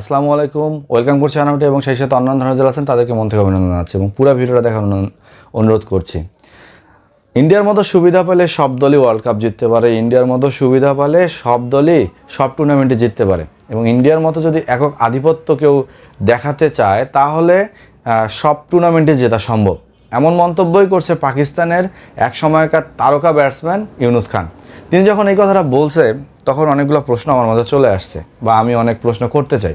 আসসালামু আলাইকুম। ওয়েলকাম করছি আনামটি এবং সেই সাথে অন্যান্য ধরনের আছেন, তাদেরকে মন থেকে অভিনন্দন আছে এবং পুরো ভিডিওটা দেখার অনুরোধ করছি। ইন্ডিয়ার মতো সুবিধা পেলে সব দলই ওয়ার্ল্ড কাপ জিততে পারে, ইন্ডিয়ার মতো সুবিধা পেলে সব দলই সব টুর্নামেন্টে জিততে পারে। এবং ইন্ডিয়ার মতো যদি একক আধিপত্য কেউ দেখাতে চায়, তাহলে সব টুর্নামেন্টে জেতা সম্ভব। এমন মন্তব্যই করছে পাকিস্তানের এক সময়কার তারকা ব্যাটসম্যান ইউনুস খান। তিনি যখন এই কথাটা বলছে তখন অনেকগুলো প্রশ্ন আমার মাঝে চলে আসছে বা আমি অনেক প্রশ্ন করতে চাই।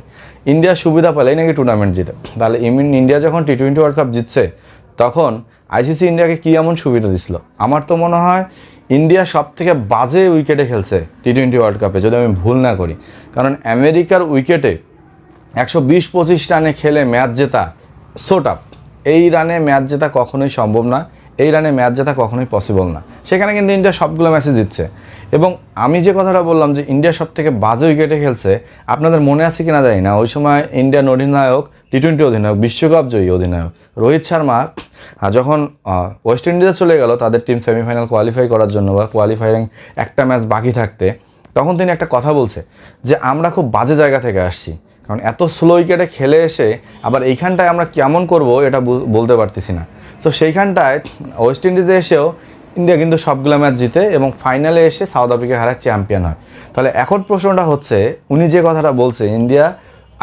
ইন্ডিয়া সুবিধা পেলেই নাকি টুর্নামেন্ট জিতে। তাহলে ইমিন ইন্ডিয়া যখন টি টোয়েন্টি ওয়ার্ল্ড কাপ জিতছে, তখন আইসিসি ইন্ডিয়াকে কী এমন সুবিধা দিছিল? আমার তো মনে হয় ইন্ডিয়া সব থেকে বাজে উইকেটে খেলছে টি টোয়েন্টি ওয়ার্ল্ড কাপে যদি আমি ভুল না করি। কারণ আমেরিকার উইকেটে একশো বিশ পঁচিশ রানে খেলে ম্যাচ জেতা সোট আপ এই রানে ম্যাচ জেতা কখনোই সম্ভব না। এই রানে ম্যাচ জেতা কখনোই পসিবল না। সেখানে কিন্তু ইন্ডিয়া সবগুলো ম্যাচে জিতছে। এবং আমি যে কথাটা বললাম যে ইন্ডিয়া সব থেকে বাজে উইকেটে খেলছে, আপনাদের মনে আছে কি না জানি না। ওই সময় ইন্ডিয়ান অধিনায়ক টি টোয়েন্টি অধিনায়ক, বিশ্বকাপ জয়ী অধিনায়ক রোহিত শর্মা যখন ওয়েস্ট ইন্ডিজে চলে গেল তাদের টিম সেমিফাইনাল কোয়ালিফাই করার জন্য বা কোয়ালিফাইং একটা ম্যাচ বাকি থাকতে, তখন তিনি একটা কথা বলছে যে, আমরা খুব বাজে জায়গা থেকে আসছি। কারণ এত স্লো উইকেটে খেলে এসে আবার এইখানটায় আমরা কেমন করব এটা বলতে পারতেছি না। তো সেইখানটায় ওয়েস্ট ইন্ডিজে এসেও ইন্ডিয়া কিন্তু সবগুলো ম্যাচ জিতে এবং ফাইনালে এসে সাউথ আফ্রিকা হারায় চ্যাম্পিয়ন হয়। তাহলে এখন প্রশ্নটা হচ্ছে, উনি যে কথাটা বলছে ইন্ডিয়া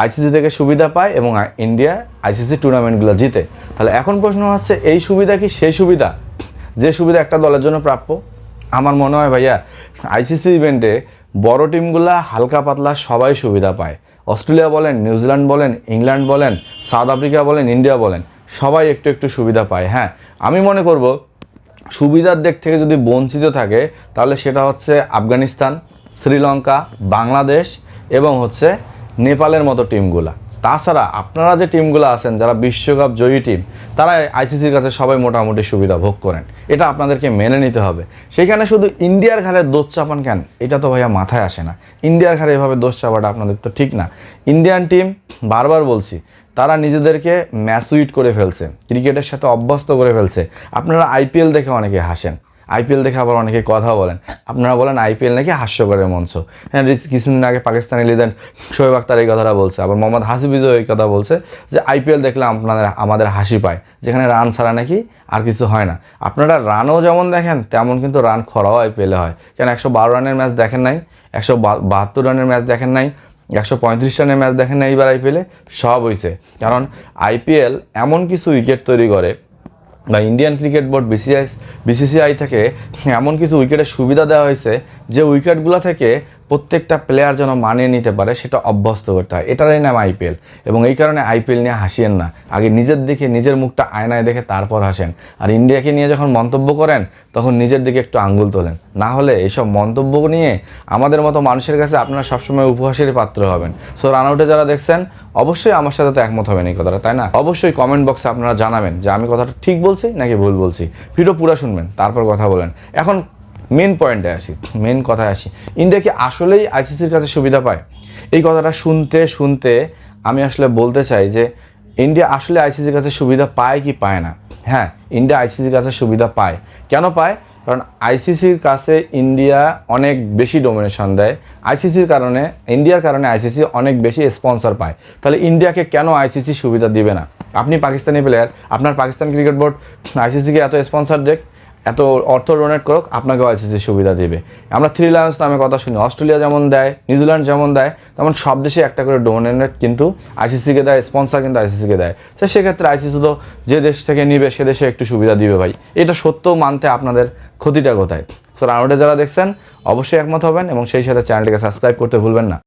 আইসিসি থেকে সুবিধা পায় এবং ইন্ডিয়া আইসিসি টুর্নামেন্টগুলো জিতে। তাহলে এখন প্রশ্ন হচ্ছে, এই সুবিধা কি সেই সুবিধা? যে সুবিধা একটা দলের জন্য প্রাপ্য? আমার মনে হয় ভাইয়া আইসিসি ইভেন্টে বড় টিমগুলা হালকা পাতলা সবাই সুবিধা পায়। অস্ট্রেলিয়া বলেন, নিউজিল্যান্ড বলেন, ইংল্যান্ড বলেন সাউথ আফ্রিকা বলেন ইন্ডিয়া বলেন। সবাই একটু একটু সুবিধা পায় হ্যাঁ। আমি মনে করব, সুবিধার দিক থেকে যদি বঞ্চিত থাকে, তাহলে সেটা হচ্ছে আফগানিস্তান, শ্রীলঙ্কা, বাংলাদেশ এবং হচ্ছে নেপালের মতো টিমগুলা। তাছাড়া আপনারা যে টিমগুলো আছেন, যারা বিশ্বকাপ জয়ী টিম, তারা আইসিসির কাছে সবাই মোটামুটি সুবিধা ভোগ করেন। এটা আপনাদেরকে মেনে নিতে হবে। সেখানে শুধু ইন্ডিয়ার ঘাড়ে দোষ চাপান কেন? এটা তো ভাইয়া মাথায় আসে না। ইন্ডিয়ার ঘাড়ে এভাবে দোষ চাপাটা আপনাদের তো ঠিক না। ইন্ডিয়ান টিম, বারবার বলছি তারা নিজেদেরকে ম্যাচুইট করে ফেলছে, ক্রিকেটের সাথে অভ্যস্ত করে ফেলছে। আপনারা আইপিএল দেখে অনেকে হাসেন আইপিএল দেখে আবার অনেকে কথা বলেন। আপনারা বলেন আইপিএল নাকি হাস্যকরের মঞ্চ। হ্যাঁ কিছুদিন আগে পাকিস্তানি লিজেন্ড শোয়েব আক্তার এই কথাটা বলছে, আবার মোহাম্মদ হাসিবিজও এই কথা বলছে যে আইপিএল দেখলে আপনাদের, আমাদের হাসি পায়। যেখানে রান ছাড়া নাকি আর কিছু হয় না। আপনারা রানও যেমন দেখেন, তেমন কিন্তু রান খরাও আইপিএলে হয়। কেন একশো বারো রানের ম্যাচ দেখেন নাই, একশো বাহাত্তর রানের ম্যাচ দেখেন নাই একশো পঁয়ত্রিশ রানের ম্যাচ দেখেন না এইবার আইপিএলে, সব হয়েছে কারণ আইপিএল এমন কিছু উইকেট তৈরি করে, বা Indian cricket board BCI BCCI থেকে এমন কিছু উইকেটের সুবিধা দেওয়া হয়েছে যে উইকেটগুলো থেকে প্রত্যেকটা প্লেয়ার যেন মানিয়ে নিতে পারে, সেটা অভ্যস্ত করতে হয়। এটারই নাম আইপিএল এবং এই কারণে আইপিএল নিয়ে হাসিয়েন না। আগে নিজের দিকে, নিজের মুখটা আয়নায় দেখে তারপর হাসেন। আর ইন্ডিয়াকে নিয়ে যখন মন্তব্য করেন, তখন নিজের দিকে একটু আঙ্গুল তোলেন। না হলে এইসব মন্তব্য নিয়ে আমাদের মতো মানুষের কাছে আপনারা সবসময় উপহাসেরই পাত্র হবেন। সো রানআউটে যারা দেখছেন, অবশ্যই আমার সাথে তো একমত হবেন এই কথাটা, তাই না? অবশ্যই কমেন্ট বক্সে আপনারা জানাবেন যে আমি কথাটা ঠিক বলছি নাকি ভুল বলছি। ভিডিও পুরো শুনবেন, তারপর কথা বলেন এখন মেন পয়েন্টে আসি মেন কথায় আসি। ইন্ডিয়া কি আসলেই আইসিসির কাছে সুবিধা পায়? এই কথাটা শুনতে শুনতে আমি আসলে বলতে চাই যে ইন্ডিয়া আসলে আইসিসির কাছে সুবিধা পায় কি পায় না? হ্যাঁ ইন্ডিয়া আইসিসির কাছে সুবিধা পায়। কেন পায়? কারণ আইসিসির কাছে ইন্ডিয়া অনেক বেশি ডোমিনেশন দেয়। আইসিসির কারণে ইন্ডিয়ার কারণে আইসিসি অনেক বেশি স্পন্সর পায়। তাহলে ইন্ডিয়াকে কেন আইসিসি সুবিধা দিবে না? আপনি পাকিস্তানি প্লেয়ার আপনার পাকিস্তান ক্রিকেট বোর্ড আইসিসিকে এত স্পন্সর দেখ এত অর্থ ডোনেট করুক, আপনাকেও আইসিসি সুবিধা দিবে। আমরা থ্রি লায়ন্স নামে কথা শুনি, অস্ট্রেলিয়া যেমন দেয় নিউজিল্যান্ড যেমন দেয়, তেমন সব দেশে একটা করে ডোনেট কিন্তু আইসিসিকে দেয় স্পন্সর কিন্তু আইসিসিকে দেয়। তো সেক্ষেত্রে আইসিসি তো যে দেশ থেকে নিবে, সে দেশে একটু সুবিধা দিবে ভাই। এটা সত্য মানতে আপনাদের ক্ষতিটা কোথায়? সো রাউন্ডে যারা দেখছেন, অবশ্যই একমত হবেন এবং সেই সাথে চ্যানেলটিকে সাবস্ক্রাইব করতে ভুলবেন না।